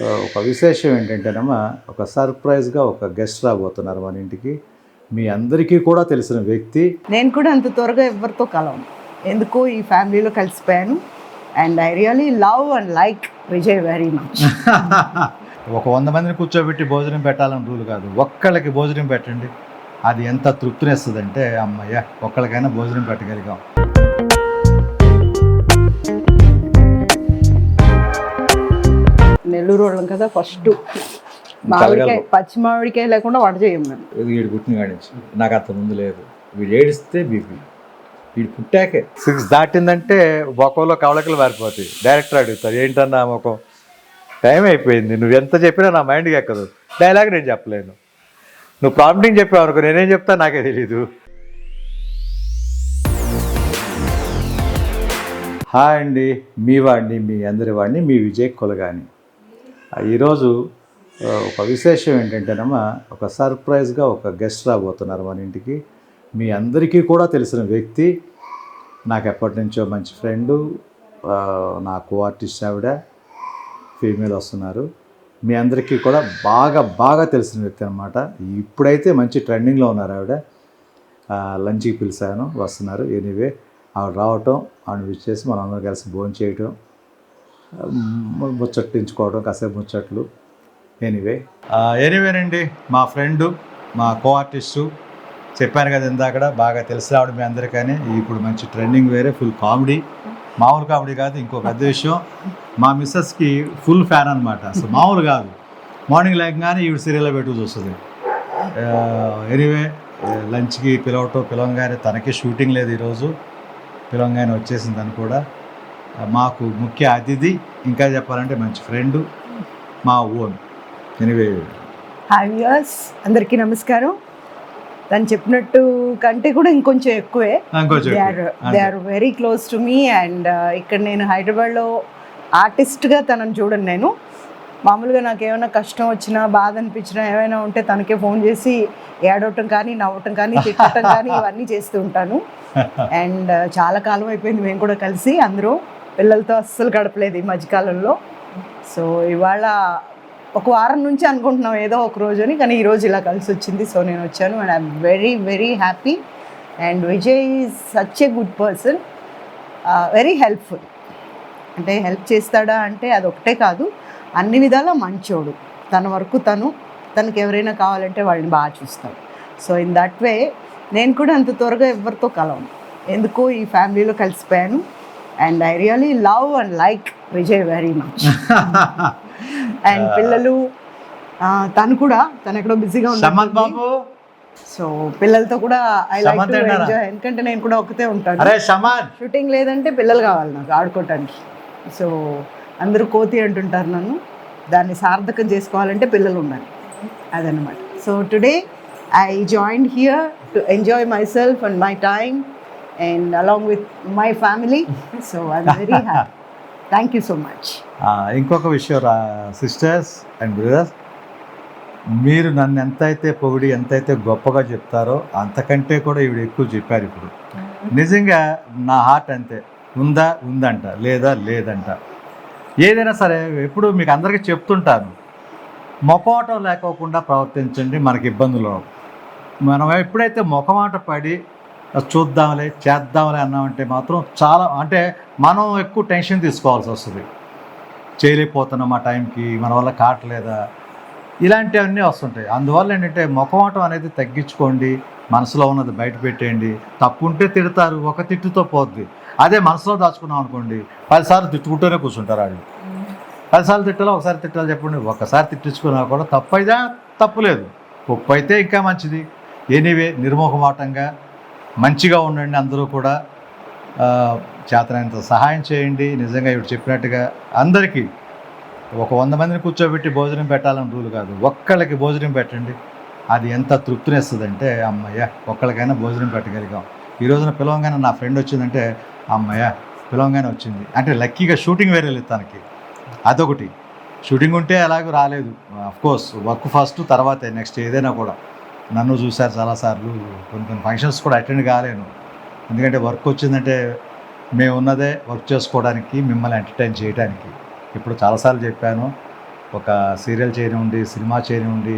ఒక విశేషం ఏంటంటేనమ్మా ఒక సర్ప్రైజ్గా ఒక గెస్ట్ రాబోతున్నారు మన ఇంటికి. మీ అందరికీ కూడా తెలిసిన వ్యక్తి. నేను కూడా అంత త్వరగా ఎవరితో కలవను. ఎందుకో ఈ ఫ్యామిలీలో కలిసిపోయాను. And I really love and like Vijay very much ఒక వంద మందిని కూర్చోబెట్టి భోజనం పెట్టాలని రూల్ కాదు. ఒక్కళ్ళకి భోజనం పెట్టండి. అది ఎంత తృప్తినిస్తుందంటే అమ్మయ్య ఒక్కళ్ళకైనా భోజనం పెట్టగలిగాం. నెల్లూరు వాళ్ళం కదా ఫస్ట్ మామిడికాయ పచ్చి మామిడికాయ లేకుండా వంట చేయం మేము. వీడు పుట్టిన కాడి నుంచి నాకు అంత ముందు లేదు. వీడు ఏడిస్తే బీపీ. వీడు పుట్టాకే. సిక్స్ దాటిందంటే మొఖంలో కవలకలు మారిపోతాయి డైరెక్టర్ అడుగుతారు ఏంటన్నా ముఖం? టైం అయిపోయింది. నువ్వు ఎంత చెప్పినా నా మైండ్కి ఎక్కదు. డైలాగ్ నేను చెప్పలేను. నువ్వు ప్రాంప్టింగ్ చెప్పావు అనుకో నేనేం చెప్తా నాకే తెలీదు. హాయ్ అండి. మీ వాడిని మీ అందరి వాడిని మీ విజయ్ కొలగాని. ఈరోజు ఒక విశేషం ఏంటంటేనమ్మా ఒక సర్ప్రైజ్గా ఒక గెస్ట్ రాబోతున్నారు మన ఇంటికి. మీ అందరికీ కూడా తెలిసిన వ్యక్తి నాకు ఎప్పటి నుంచో మంచి ఫ్రెండు నా కో ఆర్టిస్ట్ ఆవిడ ఫీమేల్ వస్తున్నారు. మీ అందరికీ కూడా బాగా బాగా తెలిసిన వ్యక్తి అనమాట ఇప్పుడైతే మంచి ట్రెండింగ్లో ఉన్నారు ఆవిడ. లంచ్కి పిలిచాను వస్తున్నారు. ఎనీవే ఆవిడ రావటం ఆవిడ విచ్చేసి మనం అందరం కలిసి భోజనం చేయటం ముచ్చట్టించుకోవడం కాసేపు ముచ్చట్లు. ఎనీవే ఎనీవేనండి మా ఫ్రెండు మా కో ఆర్టిస్టు చెప్పాను కదా ఇందాక బాగా తెలిసి రావడం మీ అందరికీ ఇప్పుడు మంచి ట్రెండింగ్ వేరే ఫుల్ కామెడీ మామూలు కామెడీ కాదు ఇంకో పెద్ద విషయం. మా మిస్సెస్కి ఫుల్ ఫ్యాన్ అనమాట అసలు మామూలు కాదు. మార్నింగ్ లేకగానే ఈవిడ సీరియల్లో పెట్టు చూస్తుంది. ఎనీవే లంచ్కి పిలవటం పిలవంగానే తనకి షూటింగ్ లేదు ఈరోజు. పిలవంగానే వచ్చేసింది తను కూడా. మాకు ముఖ్య అతిథి ఇంకా చెప్పాలంటే మంచి ఫ్రెండ్ మా ఓన్. ఎనివే. హాయ్ వ్యూయర్స్ అందరికీ నమస్కారం. తను చెప్పినట్టు కంటే కూడా ఇంకొంచెం ఎక్కువే. They are very close to me and uh, ఇక్కడ నేను హైదరాబాద్లో ఆర్టిస్ట్గా తనని చూడను నేను. మామూలుగా నాకు ఏమైనా కష్టం వచ్చినా బాధ అనిపించినా ఏమైనా ఉంటే తనకే ఫోన్ చేసి ఏడవటం కానీ నవ్వటం కానీ తిట్టడం కానీ ఇవన్నీ చేస్తూ ఉంటాను. అండ్ చాలా కాలం అయిపోయింది మేము కూడా కలిసి అందరూ. పిల్లలతో అస్సలు గడపలేదు ఈ మధ్యకాలంలో. సో ఇవాళ ఒక వారం నుంచి అనుకుంటున్నాం ఏదో ఒక రోజు అని కానీ ఈరోజు ఇలా కలిసి వచ్చింది. సో నేను వచ్చాను and I'm very very happy. And Vijay is such a good person very helpful. అంటే హెల్ప్ చేస్తాడా అంటే అది ఒకటే కాదు అన్ని విధాలా మంచోడు. తన వరకు తను తనకి ఎవరైనా కావాలంటే వాళ్ళని బాగా చూస్తాడు. సో ఇన్ దట్ వే నేను కూడా అంత త్వరగా ఎవరితో కలవను. ఎందుకో ఈ ఫ్యామిలీలో కలిసిపోయాను. And I really love and like Vijay very much and పిల్లలు తను కూడా తను ఎక్కడో బిజీగా బాబు? సో పిల్లలతో కూడా ఐ లైక్ టు? ఎంజాయ్ ఎందుకంటే నేను కూడా ఒకతే ఉంటాను. అరే సమాన్ షూటింగ్ లేదంటే పిల్లలు కావాలి నాకు ఆడుకోవటానికి. సో అందరూ కోతి అంటుంటారు నన్ను. దాన్ని సార్థకం చేసుకోవాలంటే పిల్లలు ఉండాలి. అదనమాట so today I join here to enjoy myself and my time and along with my family so I'm very happy thank you so much ఇంకొక విషయం రా సిస్టర్స్ అండ్ బ్రదర్స్ మీరు నన్ను ఎంతైతే పొగిడి ఎంతైతే గొప్పగా చెప్తారో అంతకంటే కూడా ఈవిడ ఎక్కువ చెప్పారు ఇప్పుడు. నిజంగా నా హార్ట్ అంతే. ఉందా ఉందంట లేదా లేదంట. ఏదైనా సరే ఎప్పుడు మీకు అందరికీ చెప్తుంటాను. మొఖమాటం లేకోకుండా ప్రవర్తించండి మనకి ఇబ్బందులు. మనం ఎప్పుడైతే మొఖమాట పడి చూద్దాంలే చేద్దాంలే అన్నామంటే మాత్రం చాలా అంటే మనం ఎక్కువ టెన్షన్ తీసుకోవాల్సి వస్తుంది. చేయలేకపోతున్నాం ఆ టైంకి మన వల్ల కావట్లేదా? ఇలాంటివన్నీ వస్తుంటాయి. అందువల్ల ఏంటంటే ముఖమాటం అనేది తగ్గించుకోండి మనసులో ఉన్నది బయట పెట్టేయండి. తప్పు ఉంటే తిడతారు ఒక తిట్టుతో పోద్ది. అదే మనసులో దాచుకున్నాం అనుకోండి పదిసార్లు తిట్టుకుంటూనే కూర్చుంటారు వాళ్ళు. పదిసార్లు తిట్టాలో ఒకసారి తిట్టాలి చెప్పండి ఒకసారి తిట్టించుకున్నా కూడా తప్పు అయితే తప్పు లేదు. ఉప్పు అయితే ఇంకా మంచిది. ఎనీవే నిర్మోహమాటంగా మంచిగా ఉండండి అందరూ కూడా. చేతనంత సహాయం చేయండి. నిజంగా ఇప్పుడు చెప్పినట్టుగా అందరికీ ఒక వంద మందిని కూర్చోబెట్టి భోజనం పెట్టాలని రూల్ కాదు. ఒక్కళ్ళకి భోజనం పెట్టండి. అది ఎంత తృప్తినిస్తుందంటే అమ్మయ్య ఒక్కళ్ళకైనా భోజనం పెట్టగలిగాం. ఈ రోజున పిలవంగానే నా ఫ్రెండ్ వచ్చిందంటే అమ్మయ్య పిలవంగానే వచ్చింది. అంటే లక్కీగా షూటింగ్ వేరే లేదు తనకి. అదొకటి. షూటింగ్ ఉంటే అలాగే రాలేదు. కోర్స్ వర్క్ ఫస్ట్ తర్వాతే నెక్స్ట్ ఏదైనా కూడా. నన్ను చూశారు చాలాసార్లు. కొన్ని కొన్ని ఫంక్షన్స్ కూడా అటెండ్ కాలేను. ఎందుకంటే వర్క్ వచ్చిందంటే మేము ఉన్నదే వర్క్ చేసుకోవడానికి మిమ్మల్ని ఎంటర్టైన్ చేయడానికి ఇప్పుడు చాలాసార్లు చెప్పాను. ఒక సీరియల్ చేయనివ్వండి సినిమా చేయనివ్వండి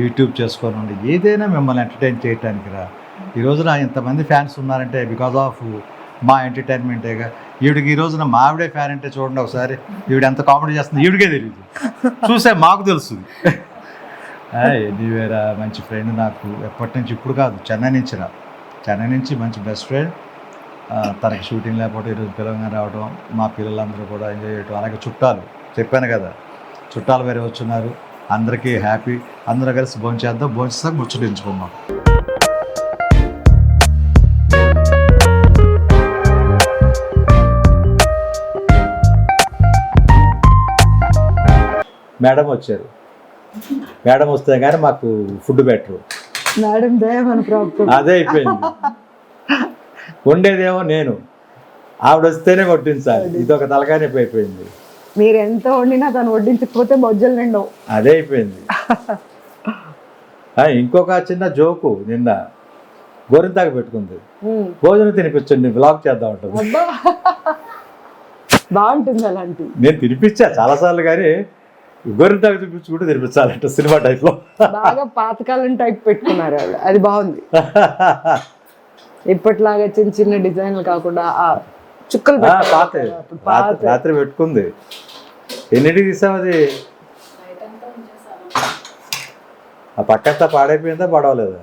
యూట్యూబ్ చేసుకోనివ్వండి ఏదైనా మిమ్మల్ని ఎంటర్టైన్ చేయడానికి రా. ఈ రోజున ఇంతమంది ఫ్యాన్స్ ఉన్నారంటే బికాజ్ ఆఫ్ మా ఎంటర్టైన్మెంటేగా ఈవిడికి ఈ రోజున మా ఆవిడే ఫ్యాన్ అంటే చూడండి ఒకసారి. ఈవిడ ఎంత కామెడీ చేస్తుంది ఈవిడికే తెలియదు చూసే మాకు తెలుస్తుంది. ఎనీవేరా మంచి ఫ్రెండ్ నాకు ఎప్పటి నుంచి ఇప్పుడు కాదు చెన్నై నుంచి రా. చెన్నై నుంచి మంచి బెస్ట్ ఫ్రెండ్ తనకి షూటింగ్ లేకపోతే ఈరోజు పిల్లగా రావడం మా పిల్లలందరూ కూడా ఎంజాయ్ చేయడం అలాగే చుట్టాలు. చెప్పాను కదా చుట్టాలు వేరే వచ్చున్నారు అందరికీ హ్యాపీ అందరూ కలిసి భోంచేద్దాం భోంచేస్తాం ముచ్చటించుకుందాం మేడం వచ్చారు. మేడం వస్తే కానీ మాకు ఫుడ్ బెటరు. మేడం అదే అయిపోయింది. ఉండేదేమో నేను. ఆవిడ వస్తేనే కొట్టించాలి ఇది ఒక తలకాయ నొప్పి అయిపోయింది. మీరు ఎంత వండినా తను వడ్డించకపోతే బొజ్జలు నిండవు. అదే అయిపోయింది. ఇంకొక చిన్న జోకు నిన్న గోరింతాకు పెట్టుకుంది. భోజనం తినిపించండి బ్లాగ్ చేద్దాం ఉంటుంది బాగుంటుంది అలాంటి నేను తినిపించా చాలాసార్లు కానీ గోరింతాకు చూపించుకుంటూ తినిపించాలంట సినిమా టైప్లో బాగా పాతకాలం టైప్ పెట్టుకున్నారు వాళ్ళు అది బాగుంది. ఇప్పట్లాగా చిన్న చిన్న డిజైన్లు కాకుండా ఆ చుక్కలు. పాత. రాత్రి- పెట్టుకుంది. ఎన్నింటికి తీసావు అది? ఆ పక్కంతా పాడైపోయిందా పడవలేదా?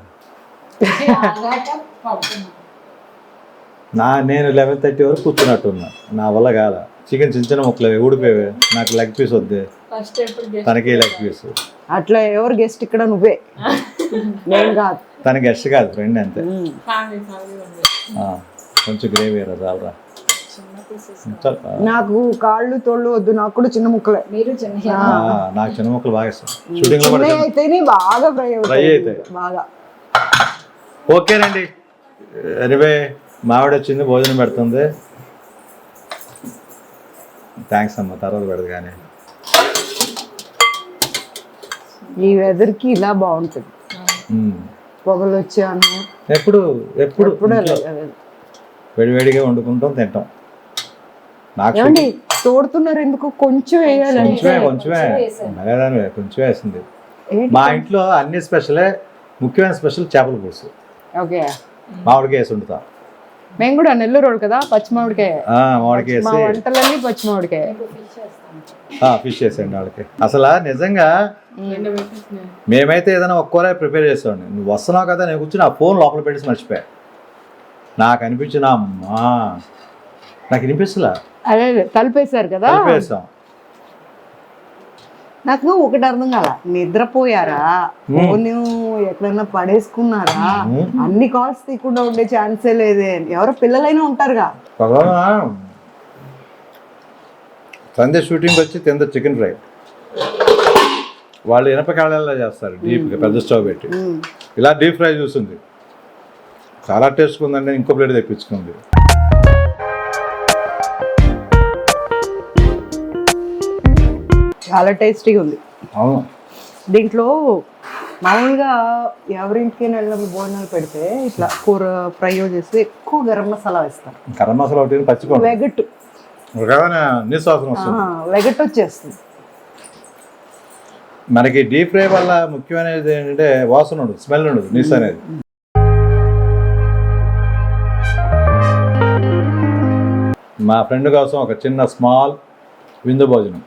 నా నేను లెవెన్ థర్టీ వరకు కూర్చున్నట్టున్నా. నా వల్ల కాల. చికెన్ చిన్న చిన్న ముక్కలు ఊడిపోయావి నాకు లెగ్ పీస్ వద్దే. తనకి లెగ్ పీస్ అట్లా ఎవరు గెస్ట్ ఇక్కడ నువ్వే. నేను కాదు. తన గెస్ట్ కాదు ఫ్రెండ్ అంతే. కొంచెం గ్రేవీ రా చాలరా. చాలు. ఆ, నాకు కాళ్ళు తోళ్ళు వద్దు నాకు కూడా చిన్న ముక్కలే. మీరు చిన్న ఆ, నాకు చిన్న ముక్కలు బాగా ఇష్టం. షూటింగ్లో అయితేనే బాగా ఫ్రై ఫ్రై అవుతాయి. బాగా. ఓకేనండి. ఎనివే మావిడ వచ్చింది భోజనం పెడుతుంది. థ్యాంక్స్ అమ్మ తర్వాత పెడదు కానీ ఈ వెదర్కి ఇలా బాగుంటుంది. పొగలు వచ్చాను ఎప్పుడు ఎప్పుడు వేడివేడిగా వండుకుంటాం తింటాం. నాకు ఏమండి తోడుతున్నారు ఎందుకు? కొంచెం వేయాలంటే కొంచెమే కొంచెమే. నగదానివే కొంచెం వేసింది? మా ఇంట్లో అన్ని స్పెషలే ముఖ్యమైన స్పెషల్ చేపల పులుసు. ఓకే. మామిడికాయ వేసి వండుతా. మేము కూడా నెల్లూరు రోడ్ కదా పచ్చిమామిడికాయ. మా వంటలన్నీ పచ్చిమామిడికాయ. ఫిష్ వేసేయండి వాళ్ళకి. అసలు నిజంగా మేమైతే ఏదైనా ఒక్కోరే ప్రిపేర్ చేస్తామండి నువ్వు వస్తున్నావు కదా నేను కూర్చుని ఆ ఫోన్ లోపల పెట్టేసి మర్చిపోయా. నాకు అనిపించిన అమ్మా. నాకు వినిపిస్తలా? అదే తలుపేశారు కదా? కలిపేస్తాం నాకు ఒకటి అర్థం కాల. నిద్రపోయారా? ఫోన్ ఎక్కడైనా పడేసుకున్నారా? అన్ని కాల్స్ తీయకుండా ఉండే ఛాన్సే లేదే. ఎవరో పిల్లలైనా ఉంటారుగా. సండే షూటింగ్ వచ్చి తింద చికెన్ ఫ్రై? వాళ్ళు ఇనప కాళ్ళల్లో చేస్తారు డీప్గా పెద్ద స్టవ్ పెట్టి. ఇలా డీప్ ఫ్రై చూస్తుంది. చాలా టేస్ట్ ఉందండి ఇంకో ప్లేట్ తెప్పించుకుంది చాలా టేస్టీగా ఉంది. అవును. దీంట్లో మామూలుగా ఎవరింటికైనా వెళ్ళినప్పుడు భోజనాలు పెడితే ఇట్లా కూర ఫ్రై చేస్తే ఎక్కువ గరం మసాలా వేస్తారు. గరం మసాలా ఒకటి వెగట్టు. ఒకవేళ నిశ్వాసం వస్తుంది. వెగట్ వచ్చేస్తుంది. మనకి డీప్ ఫ్రై వల్ల ముఖ్యమైనది ఏంటంటే వాసన ఉండదు స్మెల్ ఉండదు నీస్ అనేది. మా ఫ్రెండ్ కోసం ఒక చిన్న స్మాల్ విందు భోజనం.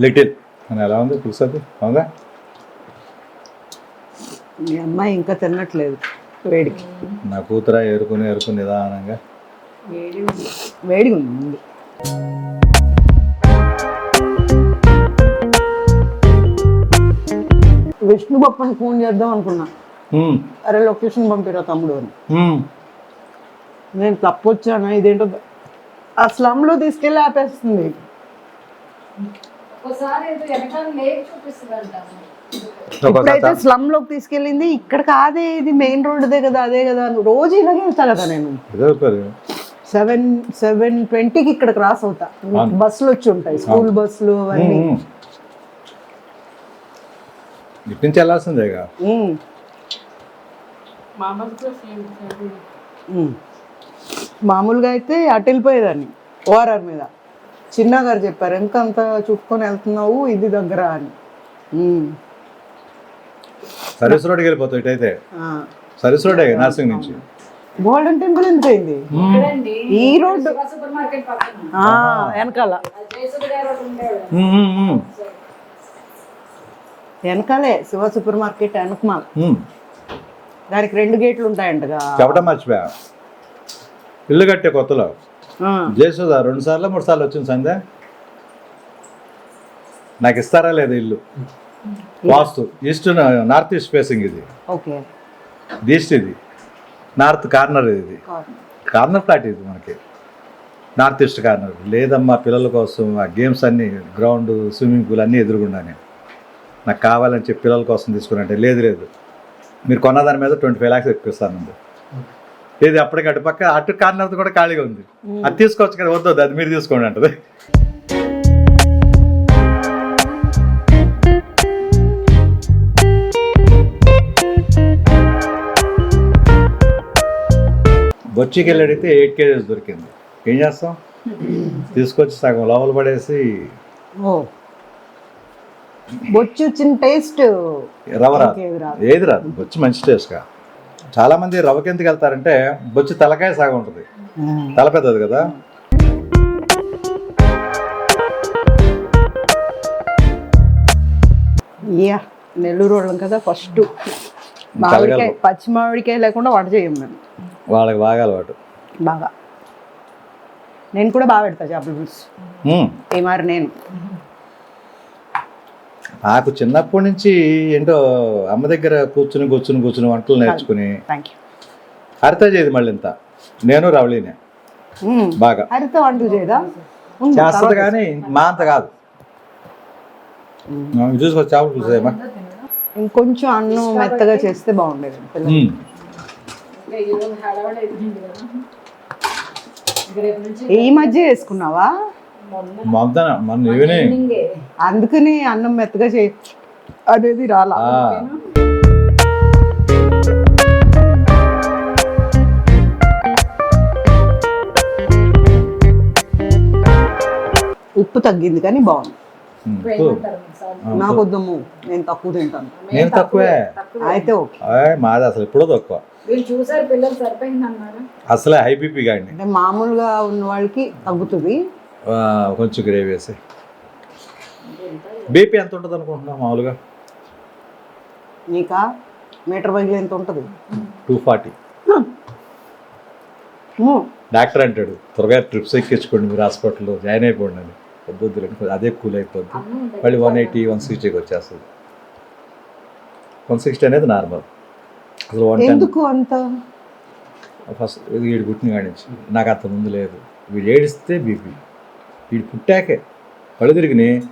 లిటిల్. అని ఎలా ఉంది పులుసది? అవునా మీ అమ్మాయి ఇంకా తినట్లేదు వేడికి. నా కూతుర ఏరుకుని ఏరుకుని నిదానంగా. వేడిగా ఉంది. విష్ణు బప్పని ఫోన్ చేద్దాం అనుకున్నా. అరే లొకేషన్ పంపిరా తమ్ముడు అని. నేను తప్పొచ్చాను? ఇదేంటో. ఆ స్లమ్లో తీసుకెళ్ళి ఆపేస్తుంది. ఇప్పుడైతే స్లమ్లోకి తీసుకెళ్ళింది. ఇక్కడ కాదే ఇది మెయిన్ రోడ్దే కదా అదే కదా రోజు ఇలాగే వెళ్తా కదా నేను సెవెన్ సెవెన్ ట్వంటీకి ఇక్కడ క్రాస్ అవుతా. బస్సులు వచ్చి ఉంటాయి. స్కూల్ బస్సులు అవన్నీ. ఇటు నుంచి. ఉమ్. మామూలుగా అయితే అటు వెళ్ళిపోయేదాన్ని. ఓఆర్ఆర్ మీద. చిన్న గారు చెప్పారు ఇంకా అంత చుట్టుకొని వెళ్తున్నావు ఇది దగ్గర అని. సర్వీస్ రోడ్కి వెళ్ళిపోతావు ఇటైతే. సర్వీస్ రోడే నర్సింగ్ నుంచి. గోల్డెన్ టెంపుల్ ఎందుకు అయింది? ఇక్కడండి. ఈ రోడ్డు. శివ సూపర్ మార్కెట్ పక్కన. ఆ, వెనకాల. వెనకాలే శివ సూపర్ మార్కెట్ వెనకమాల. దానికి రెండు గేట్లు ఉంటాయంటగా. చెప్పడం మర్చిపోయా. ఇల్లు కట్టే కొత్తలో. జయసుధ రెండు సార్లు మూడు సార్లు వచ్చింది సంధ్య. నాకు ఇస్తారా లేదా ఇల్లు? వాస్తు. ఈస్ట్ నార్త్ ఈస్ట్ ఫేసింగ్ ఇది. ఈస్ట్ ఇది. నార్త్ కార్నర్ ఇది. కార్నర్ ఫ్లాట్ ఇది మనకి. నార్త్ ఈస్ట్ కార్నర్ లేదమ్మా పిల్లల కోసం ఆ గేమ్స్ అన్నీ గ్రౌండ్ స్విమ్మింగ్ పూల్ అన్నీ ఎదురుగుండానే. నాకు కావాలని చెప్పి పిల్లల కోసం తీసుకున్నట్టే లేదు లేదు. మీరు కొన్న దాని మీద ట్వంటీ ఫైవ్ ల్యాక్స్ ఎక్కిస్తాను ఇది అప్పటికి అటు పక్క అటు కార్నర్ కూడా ఖాళీగా ఉంది. అది తీసుకోవచ్చు కదా వద్దు అది మీరు తీసుకోండి అంటది. బొచ్చికి వెళ్ళి అడిగితే ఎయిట్ కేజెస్ దొరికింది. ఏం చేస్తాం? తీసుకొచ్చి సగం లోపల పడేసి ఓ. బొచ్చు వచ్చిన టేస్ట్ రవ రాదు. ఏది రాదు. బొచ్చి మంచి టేస్ట్గా చాలా మంది రవ్వకి ఎందుకు వెళ్తారంటే బొచ్చి తలకాయ సగం ఉంటుంది. తల పెద్దది కదా? యా నెల్లూరు వాళ్ళం కదా ఫస్ట్. మామిడికాయ పచ్చి మామిడికాయ లేకుండా వంట చేయం మేము. వాళ్ళకి బాగా అలవాటు. బాగా. నేను కూడా బాగా పెడతా చేపల పులుసు. మ్మ్. ఏ మరి నేను. నాకు చిన్నప్పటి నుంచి ఏంటో అమ్మ దగ్గర కూర్చుని కూర్చుని కూర్చుని వంటలు నేర్చుకుని హరిత చేయదు మళ్ళీ ఇంత. నేను రవళినే. బాగా. హరిత వంటలు చేయదా? చేస్తుంది కానీ మా అంత కాదు. చూసుకో చేపలు చూసేమా ఇంకొంచెం అన్నం మెత్తగా చేస్తే బాగుండేది ఈ మధ్య వేసుకున్నావా? మొదన మన ఇవనే ఈవినింగే. అందుకని అన్నం మెత్తగా చే అనేది రాలా. ఉప్పు తగ్గింది కానీ బాగుంది? నాకు వద్దమ్ము నేను తక్కువ తింటాను. నేను తక్కువే అయితే మాది అసలు ఎప్పుడో తక్కువ. అసలే హై బీపీ అంటే మామూలుగా ఉన్న వాళ్ళకి తగ్గుతుంది. కొంచెం గ్రేవీ వేసి బీపీ ఎంత ఉంటుంది అనుకుంటున్నావు మామూలుగా? నీకా? మీటర్ బయలు ఎంత ఉంటుంది? టూ ఫార్టీ డాక్టర్ అంటాడు త్వరగా ట్రిప్స్ ఎక్కించుకోండి మీరు హాస్పిటల్లో జాయిన్ అయిపోండి అని. వద్దు అదే కూల్ అయిపోద్ది. మళ్ళీ వన్ ఎయిటీ వన్ సిక్స్టీకి వచ్చేస్తుంది. వన్ సిక్స్టీ అనేది నార్మల్ అసలు వన్ ఎందుకు అంత? ఫస్ట్ వీడు పుట్టిన కాడి నుంచి. నాకు అంత ముందు లేదు. వీడు ఏడిస్తే బీపీ వీడు పుట్టాకే కళ్ళు తిరిగినాయి.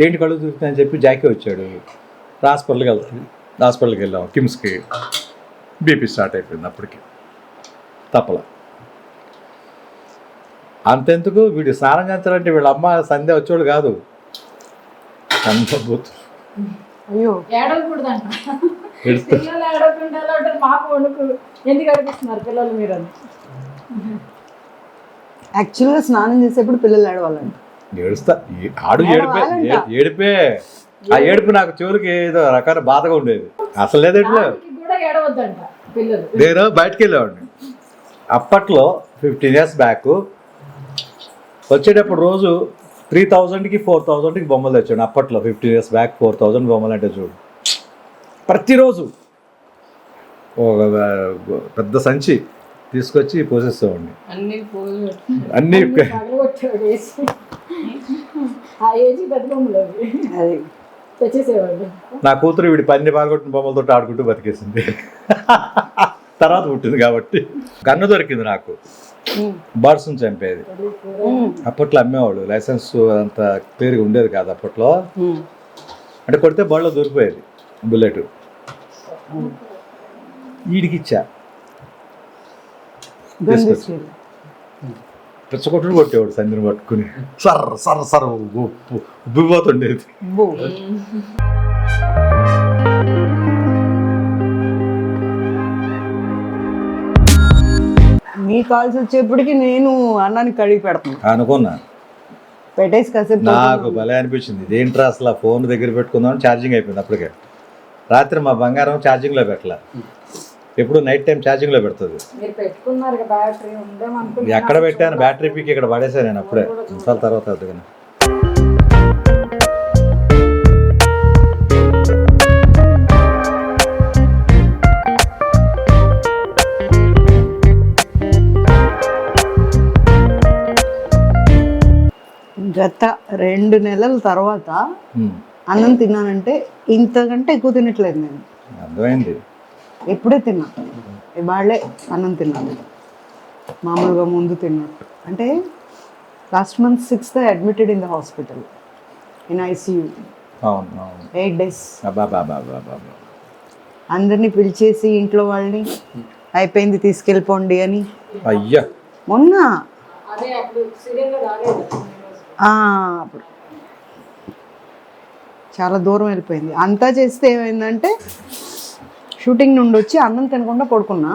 ఏంటి కళ్ళు తిరుగుతున్నాయని చెప్పి జాకీ వచ్చాడు. హాస్పిటల్కి వెళ్తాడు హాస్పిటల్కి వెళ్ళాం కిమ్స్కి బీపీ స్టార్ట్ అయిపోయింది అప్పటికి. తప్పల. అంతెందుకు? వీడు స్నానం చేస్తాడంటే వీళ్ళ అమ్మ సంధ్య వచ్చేవాడు కాదు. అంత బూత్ అయ్యో. ఏడవకూడదంట. ఏడుస్తా. పిల్లలు ఏడవకుండా ఎందుకు మీరు యాక్చువల్గా స్నానం చేసేప్పుడు పిల్లలు ఏడవాలంట. ఏడుస్తా. ఆడు ఏడిపే ఏ- ఏడిపే. ఆ ఏడుపు నాకు చివరికి ఏదో రకాల బాధగా ఉండేది. అసలు పిల్లలు. నేను బయటికి వెళ్ళేవాడిని. అప్పట్లో ఫిఫ్టీన్ ఇయర్స్ బ్యాక్ వచ్చేటప్పుడు రోజు త్రీ థౌజండ్కి ఫోర్ థౌజండ్కి బొమ్మలు తెచ్చాడు అప్పట్లో fifteen years back four thousand బొమ్మలు అంటే చూడు. ప్రతిరోజు ఒక పెద్ద సంచి. తీసుకొచ్చి పోసేస్తామండి. అన్ని నా కూతురు వీడి పన్ని బాగొట్టిన బొమ్మలతో ఆడుకుంటూ బతికేసింది. తర్వాత పుట్టింది కాబట్టి. గన్ను దొరికింది నాకు. బర్డ్స్ని చంపేది. అప్పట్లో అమ్మేవాళ్ళు. లైసెన్స్ అంత క్లియర్గా ఉండేది కాదు అప్పట్లో. అంటే కొడితే బళ్ళలో దొరికిపోయేది బుల్లెట్. వీడికి ఇచ్చా పిచ్చకొట్టుడు కొట్టేవాడు సంధిని పట్టుకుని. సర్ సర్ సర్ ఉబ్బిపోతుండేది. మీ కాల్స్ వచ్చేప్పటికి నేను అన్నానికి కడిగి పెడతాను. అనుకున్నా. పెట్టేసి కాసేపు నాకు భలే అనిపించింది. ఇదేంట్రా అసలు ఫోన్ దగ్గర పెట్టుకుందాం ఛార్జింగ్ అయిపోయింది అప్పటికే. రాత్రి మా బంగారం ఛార్జింగ్లో పెట్టాల. ఎప్పుడు నైట్ టైం ఛార్జింగ్లో పెడుతుంది. మీరు పెట్టుకున్నారు కదా బ్యాటరీ ఉందేమనుకుంటున్నా ఎక్కడ పెట్టాను బ్యాటరీ పీక్ ఇక్కడ పడేసాను నేను అప్పుడే. నిమిషాల తర్వాత వద్దుగానే. గత రెండు నెలల తర్వాత అన్నం తిన్నానంటే ఇంతకంటే ఎక్కువ తినట్లేదు నేను. అర్థమైంది. ఎప్పుడే తిన్నా. ఇవాళ్ళే అన్నం తిన్నాను మామూలుగా ముందు తిన్నట్టు అంటే last month sixth admitted in the hospital in ICU. అవును అవును. Eight days. అందరినీ పిలిచేసి ఇంట్లో వాళ్ళని అయిపోయింది తీసుకెళ్ళిపోండి అని. అయ్యా. మొన్న. అదే అప్పుడు సీరియల్ రాలేదు. ఆ, అప్పుడు. చాలా దూరం వెళ్ళిపోయింది. అంతా చేస్తే ఏమైందంటే షూటింగ్ నుండి వచ్చి అన్నం తినకుండా పడుకున్నా.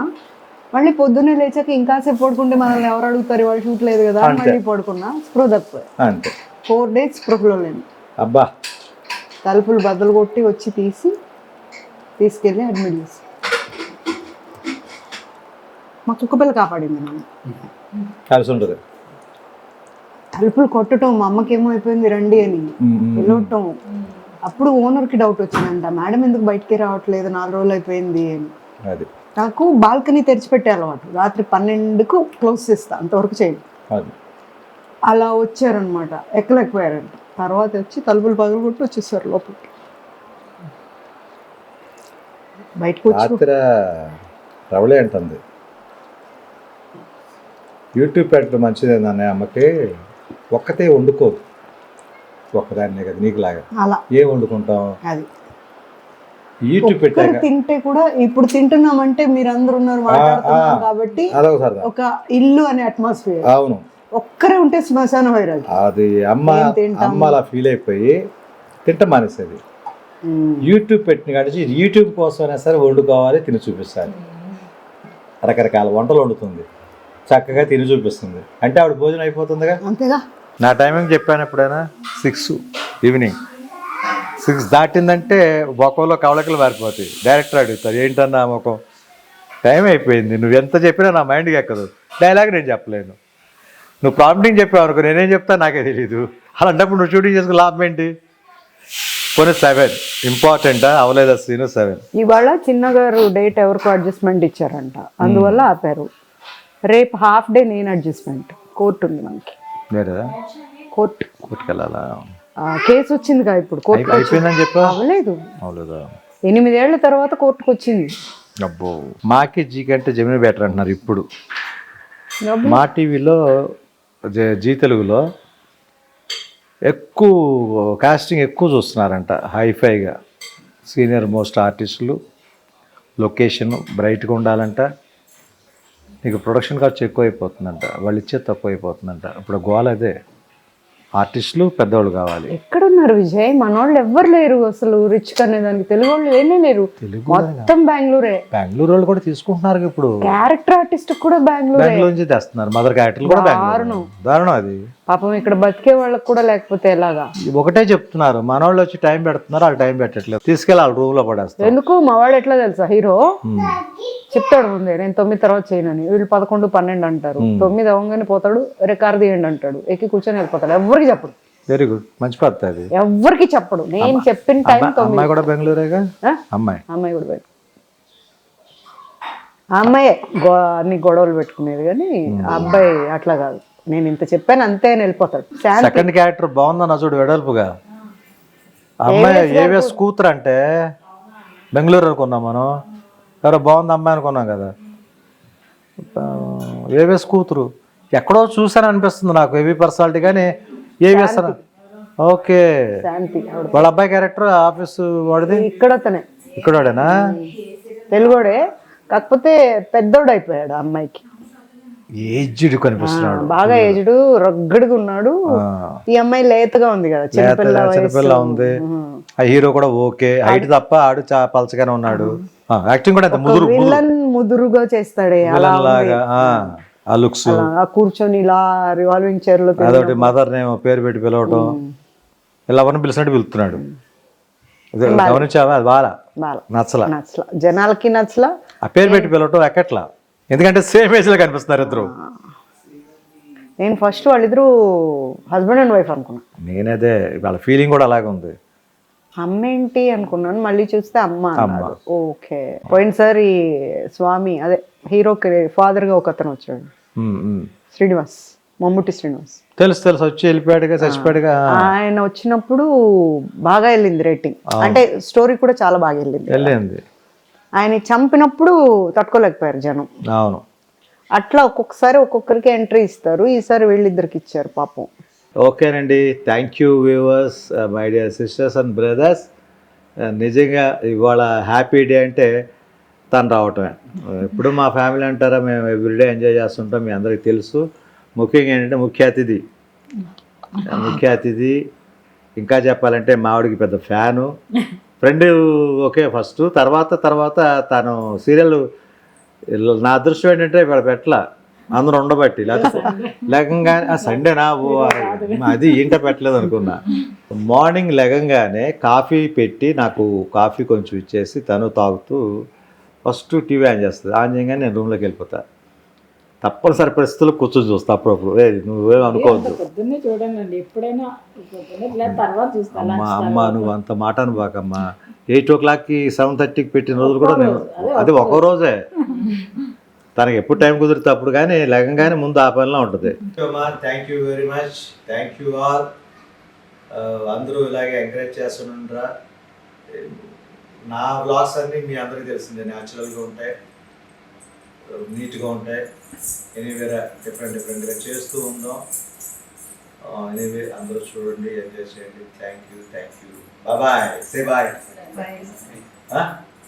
మళ్ళీ పొద్దున్నే లేచాక ఇంకాసేపు పడుకుంటే మనల్ని ఎవరు అడుగుతారు? వాళ్ళు షూట్ లేదు కదా మళ్ళీ పడుకున్నా. స్పృహ తప్పిపోయి అంతే. ఫోర్ డేస్ స్పృహలో లేను. అబ్బా. తలుపులు బద్దలు కొట్టి వచ్చి తీసి తీసుకెళ్ళి అడ్మిట్ చేసి మా కుక్క పిల్ల కాపాడింది నన్ను. కలిసి ఉంటుంది. తలుపులు కొట్టడం మా అమ్మకి ఏమో అయిపోయింది రండి అని. వెళ్ళటం అప్పుడు ఓనర్కి డౌట్ వచ్చిందంట. మేడం ఎందుకు బయటికి రావట్లేదు? నాలుగు రోజులు అయిపోయింది. అని. అది. నాకు బాల్కనీ తెరిచిపెట్టే అలవాటు. రాత్రి పన్నెండుకు క్లోజ్ చేస్తా. అంతవరకు చేయండి అలా వచ్చారనమాట. ఎక్కలేకపోయారంట. తర్వాత వచ్చి తలుపులు పగలు కొట్టి వచ్చేసారు లోపలికి. బయటకు వచ్చి రవళే అంటుంది. యూట్యూబ్ పెట్టడం మంచిదేందన్న అమ్మకి ఒక్కతే వండుకోదు ఒక్కదాన్నే కదా నీకులాగా. అలా. ఏం వండుకుంటాం అది. యూట్యూబ్ ఒక్కరు పెట్టాక తింటే కూడా ఇప్పుడు తింటున్నామంటే మీరు అందరు ఉన్నారు. కాబట్టి ఒక ఇల్లు అనే అట్మాస్ఫియర్ అవును. ఒక్కరే ఉంటే శ్మశాన వైరాగ్యం. అది అమ్మ? అమ్మ అలా ఫీల్ అయిపోయి తింట మానేసేది. యూట్యూబ్ పెట్టిన కాడి యూట్యూబ్ కోసమైనా సరే వండుకోవాలి తిని చూపిస్తాను రకరకాల వంటలు వండుతుంది. చక్కగా తిని చూపిస్తుంది. అంటే ఆవిడ భోజనం అయిపోతుందిగా? అంతేగా. నా టైమింగ్ చెప్పాను ఎప్పుడైనా? సిక్స్ ఈవినింగ్ సిక్స్ దాటిందంటే ముఖంలో కవలకలు మారిపోతాయి డైరెక్టర్ అడుగుతారు ఏంటన్నా ముఖం? టైం అయిపోయింది నువ్వు ఎంత చెప్పినా నా మైండ్కి ఎక్కదు. డైలాగ్ నేను చెప్పలేను. నువ్వు ప్రాంప్టింగ్ చెప్పావు అనుకో నేనేం చెప్తా నాకే తెలియదు అలాంటప్పుడు నువ్వు షూటింగ్ చేసుకుని లాభం ఏంటి? కొన్ని సెవెన్ ఇంపార్టెంటా అవలేదా సీను? సెవెన్ ఇవాళ చిన్నగారు డేట్ ఎవరికో అడ్జస్ట్మెంట్ ఇచ్చారంట. అందువల్ల ఆపారు. రేపు హాఫ్ డే నేను అడ్జస్ట్మెంట్ కోర్టు ఉంది మనకి. లేదా కోర్టు. కొట్టుకెళ్ళాలా కేసు వచ్చిందిగా ఇప్పుడు కోర్టు అయిపోయిందని చెప్పా? అవ్వలేదు. ఎనిమిదేళ్ళ తర్వాత కోర్టుకు వచ్చింది. అబ్బో. మాకి జీ కంటే జమిని బెటర్ అంటున్నారు ఇప్పుడు. మా టీవీలో జ- జీ తెలుగులో ఎక్కువ కాస్టింగ్ ఎక్కువ చూస్తున్నారంట హైఫైగా. సీనియర్ మోస్ట్ ఆర్టిస్టులు లొకేషన్ బ్రైట్గా ఉండాలంట. నీకు ప్రొడక్షన్ ఖర్చు ఎక్కువ అయిపోతుందంట వాళ్ళు ఇచ్చేది తక్కువ అయిపోతుందంట ఇప్పుడు గోల్ అదే ఆర్టిస్టులు పెద్దవాళ్ళు కావాలి. ఎక్కడున్నారు విజయ్? మనోళ్ళు ఎవ్వరు లేరు అసలు రిచ్ అనే దానికి. తెలుగు వాళ్ళు ఏమీ లేరు? తెలుగు మొత్తం బెంగళూరే. బెంగళూరు వాళ్ళు కూడా తీసుకుంటున్నారు ఇప్పుడు. క్యారెక్టర్ ఆర్టిస్ట్ కూడా బెంగళూరే. బెంగళూరు నుంచి తెస్తున్నారు. మదర్ క్యారెక్టర్లు కూడా బెంగళూరు. దారుణం అది. పాపం ఇక్కడ బతికే వాళ్ళకి కూడా లేకపోతే ఎలాగా? ఒకటే చెప్తున్నారు. మనోళ్ళు వచ్చి టైం పెడుతున్నారు వాళ్ళు టైం పెట్టట్లేదు. తీసుకెళ్ళి వాళ్ళ రూమ్లో పడేస్తారు ఎందుకు? మా వాడు ఎట్లా తెలుసా? హీరో? చెప్తాడు ముందే నేను తొమ్మిది తర్వాత చేయనని. వీళ్ళు పదకొండు పన్నెండు అంటారు. తొమ్మిది అవ్వగానే పోతాడు రికార్డు తీయండి అంటాడు. ఎక్కి కూర్చొని వెళ్ళిపోతాడు. ఎవరికి చెప్పడు. వెరీ గుడ్ మంచి పద్ధతి అది. ఎవరికి చెప్పడు. నేను చెప్పిన టైం అమ్మాయి- కూడా బెంగళూరేగా? ఆ? అమ్మాయి. అమ్మాయి కూడా ఆ అమ్మాయి అన్ని గొడవలు పెట్టుకునేది కానీ ఆ అబ్బాయి అట్లా కాదు. నేను ఇంత చెప్పాను అంతే అని వెళ్ళిపోతాడు. సెకండ్ క్యారెక్టర్ బాగుందన్న చూడు వెడల్పుగా? అమ్మాయి ఏవిఎస్ కూతురు అంటే బెంగళూరు అనుకున్నాం మనం. ఎవరో బాగుంది అమ్మాయి అనుకున్నాం కదా. ఏవిఎస్ కూతురు ఎక్కడో చూసాను అనిపిస్తుంది నాకు ఏవి పర్సనాలిటీ కానీ ఏవిఎస్ ఓకే. వాళ్ళ అబ్బాయి క్యారెక్టర్ ఆఫీస్ వాడిది? ఇక్కడ ఇక్కడ తెలుగుడే కాకపోతే పెద్దోడు అయిపోయాడు అమ్మాయికి. ఏజ్డ్ కనిపిస్తున్నాడు. బాగా ఏజ్డ్ రగ్గడిగా ఉన్నాడు. ఈ అమ్మాయి లేతగా ఉంది కదా చిన్నపిల్ల ఉంది. ఆ హీరో కూడా ఓకే. హైట్ తప్ప ఆడు చా పలచగానే ఉన్నాడు. యాక్టింగ్ కూడా ముదురు విలన్ ముదురుగా చేస్తాడే అలా విలన్ లాగా ఆ. లుక్స్. కూర్చొని ఇలా రివాల్వింగ్ చైర్లో అదొకటి మదర్ నేమ్ పేరు పెట్టి పిలవటం. ఇలా ఎవరిని పిలిచినట్టు పిలుస్తున్నాడు. ఇది గమనించావా? అది బాగా నచ్చల. నచ్చల. జనాలకి నచ్చల. ఆ పేరు పెట్టి పిలవటం ఎక్కట్లా? ఎందుకంటే సేమ్ ఏజ్లో కనిపిస్తున్నారు ఇద్దరు. నేను ఫస్ట్ వాళ్ళిద్దరూ హస్బెండ్ అండ్ వైఫ్ అనుకున్నా. నేనదే వాళ్ళ ఫీలింగ్ కూడా అలాగే ఉంది. అమ్మ ఏంటి అనుకున్నాను మళ్ళీ చూస్తే అమ్మ అన్నారు. ఓకే. పోయినసారి స్వామి అదే హీరోకి ఫాదర్గా ఒక అతను వచ్చాడు. శ్రీనివాస్ మమ్ముట్టి శ్రీనివాస్. తెలుసు తెలుసు వచ్చి వెళ్ళిపోయాడుగా చచ్చిపోయాడుగా. ఆయన వచ్చినప్పుడు బాగా వెళ్ళింది రేటింగ్ అంటే స్టోరీ కూడా చాలా బాగా వెళ్ళింది. వెళ్ళింది. ఆయన చంపినప్పుడు తట్టుకోలేకపోయారు జనం. అవును. అట్లా ఒక్కొక్కసారి ఒక్కొక్కరికి ఎంట్రీ ఇస్తారు. ఈసారి వీళ్ళిద్దరికి ఇచ్చారు పాపం. ఓకేనండి. Thank you viewers my dear sisters and brothers నిజంగా ఇవాళ హ్యాపీ డే అంటే తను రావటమే. ఇప్పుడు మా ఫ్యామిలీ అంటారా మేము ఎవ్రీడే ఎంజాయ్ చేస్తుంటాం మీ అందరికీ తెలుసు. ముఖ్యంగా ఏంటంటే ముఖ్య అతిథి. ముఖ్య అతిథి. ఇంకా చెప్పాలంటే మావిడికి పెద్ద ఫ్యాను. Friend okay first. తర్వాత తర్వాత తను సీరియల్ నా అదృష్టం ఏంటంటే ఇక్కడ పెట్టల. అందరూ ఉండబట్టి. లేకపోతే లేకంగానే ఆ సండేనా ఓ అది ఏంట పెట్టలేదు అనుకున్నా. మార్నింగ్ లెగంగానే కాఫీ పెట్టి నాకు కాఫీ కొంచెం ఇచ్చేసి తను తాగుతూ ఫస్ట్ టీవీ ఆన్ చేస్తుంది. ఆన్ చేయగానే నేను రూమ్లోకి వెళ్ళిపోతా. తప్పనిసరి పరిస్థితుల్లో కూర్చొని చూస్తా అప్పుడప్పుడు. ఏ నువ్వేం అనుకోవద్దు. పొద్దున్నే చూడండి ఎప్పుడైనా తర్వాత అమ్మ అమ్మ నువ్వు అంత మాట అనుబాకమ్మా. ఎయిట్ ఓ క్లాక్కి సెవెన్ థర్టీకి పెట్టిన రోజులు కూడా నేను అది ఒక రోజే. తనకి ఎప్పుడు టైం కుదిరితే అప్పుడు కానీ లేకంగానే ముందు ఆ పనిలో ఉంటుంది. Thank you very much thank you all అందరూ ఇలాగే ఎంకరేజ్ చేస్తుంటారా నా బ్లాగ్స్ అన్నీ మీ అందరికీ తెలిసిందే. న్యాచురల్గా ఉంటాయి. నీట్గా ఉంటాయి. ఎనీవేరా డిఫరెంట్ డిఫరెంట్గా చేస్తూ ఉందాం. ఎనీవే అందరూ చూడండి ఎంజాయ్ చేయండి. Thank you thank you bye say bye